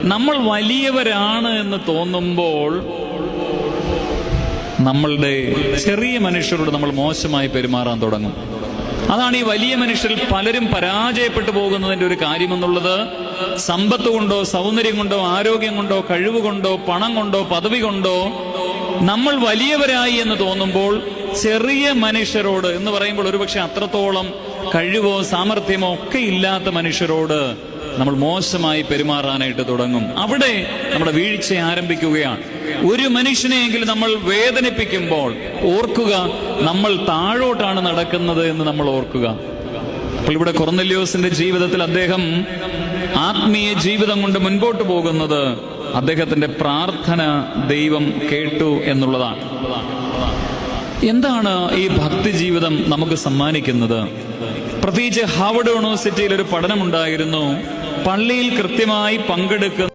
നമ്മൾ വലിയവരാണ് എന്ന് തോന്നുമ്പോൾ നമ്മളുടെ ചെറിയ മനുഷ്യരോട് നമ്മൾ മോശമായി പെരുമാറാൻ തുടങ്ങും. അതാണ് ഈ വലിയ മനുഷ്യരിൽ പലരും പരാജയപ്പെട്ടു പോകുന്നതിന്റെ ഒരു കാര്യമെന്നുള്ളത്. സമ്പത്ത് കൊണ്ടോ സൗന്ദര്യം കൊണ്ടോ ആരോഗ്യം കൊണ്ടോ കഴിവ് കൊണ്ടോ പണം കൊണ്ടോ പദവി കൊണ്ടോ നമ്മൾ വലിയവരായി എന്ന് തോന്നുമ്പോൾ ചെറിയ മനുഷ്യരോട് എന്ന് പറയുമ്പോൾ ഒരുപക്ഷെ അത്രത്തോളം കഴിവോ സാമർഥ്യമോ ഒക്കെ ഇല്ലാത്ത മനുഷ്യരോട് നമ്മൾ മോശമായി പെരുമാറാനായിട്ട് തുടങ്ങും. അവിടെ നമ്മുടെ വീഴ്ച ആരംഭിക്കുകയാണ്. ഒരു മനുഷ്യനെയെങ്കിലും നമ്മൾ വേദനിപ്പിക്കുമ്പോൾ ഓർക്കുക നമ്മൾ താഴോട്ടാണ് നടക്കുന്നത് എന്ന് നമ്മൾ ഓർക്കുക. അപ്പോൾ ഇവിടെ കൊറന്നല്യോസിന്റെ ജീവിതത്തിൽ അദ്ദേഹം ആത്മീയ ജീവിതം കൊണ്ട് മുൻപോട്ട് പോകുന്നത് അദ്ദേഹത്തിന്റെ പ്രാർത്ഥന ദൈവം കേട്ടു എന്നുള്ളതാണ്. എന്താണ് ഈ ഭക്തി ജീവിതം നമുക്ക് സമ്മാനിക്കുന്നത്? പ്രത്യേകിച്ച് ഹാർവർഡ് യൂണിവേഴ്സിറ്റിയിൽ ഒരു പഠനമുണ്ടായിരുന്നു. പള്ളിയിൽ കൃത്യമായി പങ്കെടുക്കുന്ന